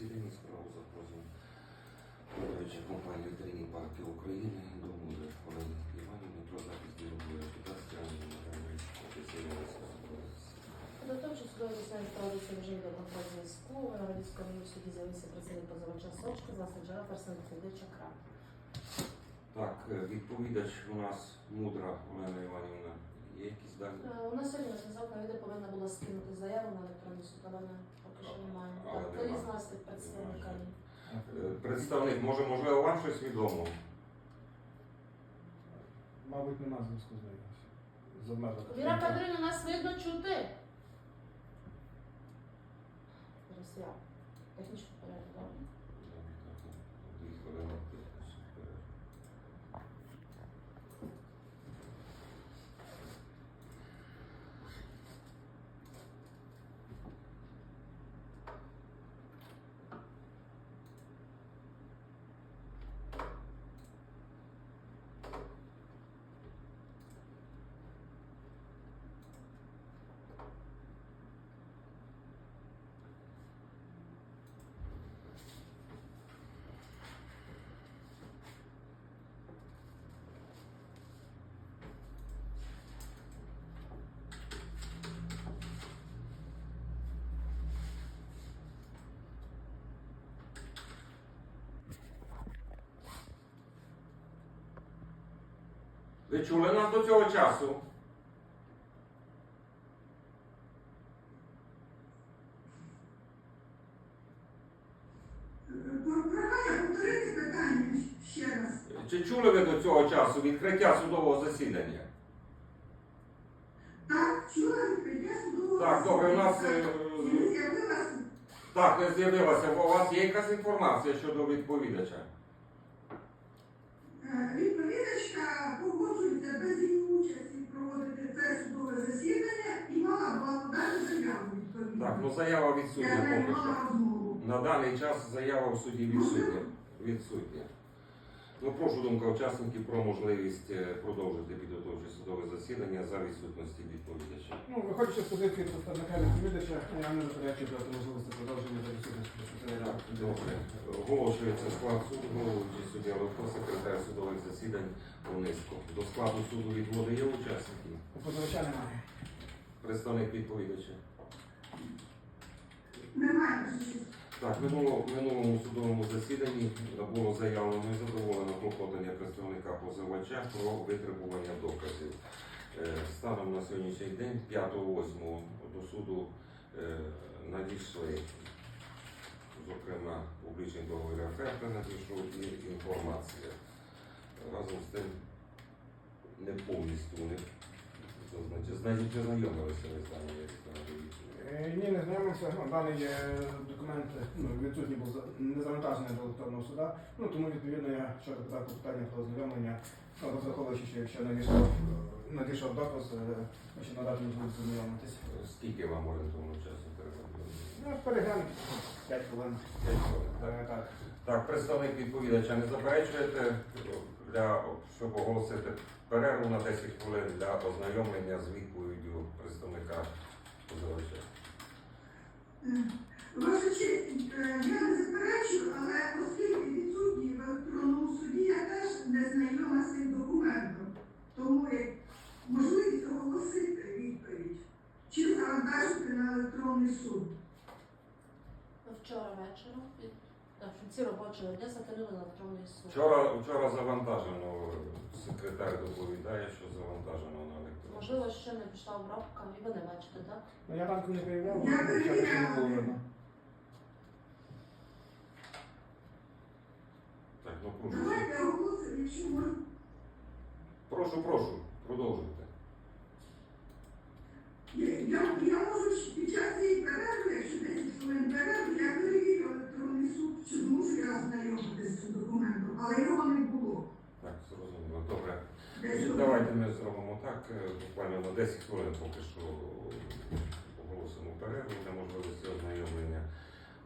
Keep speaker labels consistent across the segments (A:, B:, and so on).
A: засіданні справу за позовом керуючої компанії «Вітринні парки України» до Мури Олени Іванівни про захист ділової репутації Анни офіційного судового
B: До того, що судове засідання проводиться в режимі контроль зв'язку, на Радівському суді з'явився працівник позивача Сочка, власне джерела персоналізуюча крам.
A: Так, е, відповідач у нас мудра Олена Іванівна. Є якісь дані?
B: Е, У нас сьогодні на зв'язок навіде повинна була скинути заяву на але ми поки що немає.
A: Але
B: Так,
A: нема.
B: хто із нас від представника?
A: Е, Представник, може, можливо, вам щось відомо?
C: Мабуть, нема зв'язку з нею. З.
B: Віра Петрівна, нас видно чути. Зараз я. Технічно порядок, добре?
A: Дві хвилини. Ви чули нас до цього часу? Чи чули ви до цього часу відкриття судового засідання?
D: Так, чула відкриття судового
A: Так, добре, у нас е,
D: засідання.
A: Так не з'явилася, бо у вас є якась інформація щодо відповідача.
D: е, відповідачка погоджується без її участі проводити це судове засідання і мала була подати заяву відповідно.
A: Так, ну заява відсутня поки що. На даний час заява в суді відсутня. відсутня. Ну, прошу думка учасників про можливість е, продовжити підготовче судове засідання за відсутності відповідача.
C: Ну, виходячи з позиції представника відповідача, я не заперечую проти можливості продовження за відсутності
A: Так, добре. Оголошується склад суду, головуючий суддя Левко, секретар судових засідань Ониско. До складу суду відводи є учасники.
C: Позивача немає.
A: Представник відповідача. Так, в минуло- минулому судовому засіданні було заявлено і задоволено клопотання представника позивача про витребування доказів. Е, Станом на сьогоднішній день, 5.8 до суду е, надійшли, зокрема, публічний договір оферти надійшов і інформація. Разом з тим не повністю не значить, знайомилися ви з.
C: Е, Ні, не знайомився. Ну, даний е, документ ну, відсутній був не завантажений до електронного суда. Ну, тому відповідно я ще запитав про питання про ознайомлення, ну, розраховуючи, що якщо надійшов, е, надійшов доказ, е, ми ще надати можливість ознайомитись.
A: Скільки вам орієнтовно часу треба?
C: Ну, переглянути 5 хвилин.
A: П'ять хвилин, так?
C: Е, Так.
A: Так, представник відповідача не заперечуєте для щоб оголосити перерву на 10 хвилин для ознайомлення з відповіддю представника позивача.
D: Е, Ваша честь, е, я не заперечую, але оскільки відсутній в електронному суді, я теж не знайома з цим документом. Тому можливість оголосити відповідь чи завантажити на електронний суд.
B: Вчора вечором, в кінці робочого дня закинули на електронний суд.
A: Вчора, вчора завантажено, секретар доповідає, що завантажено на.
B: Можливо, ще не пішла обробка, і ви не бачите, так?
C: Ну, я ранку не перевіряв,
D: Я
C: ще не було видно.
A: Так, ну прошу.
D: Давайте оголосимо, якщо можна.
A: Прошу, прошу, продовжуйте.
D: Я, я, я можу під час цієї перерви, якщо 10 хвилин перерви, я перевірю електронний суд, чи зможу я ознайомитися з цим документом, але його не було.
A: Так, зрозуміло. Добре.
D: Десь
A: Тоді
D: тут.
A: Давайте ми зробимо так, е, буквально на 10 хвилин поки що оголосимо перерву для можливості ознайомлення,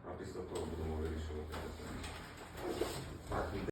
A: а після того будемо вирішувати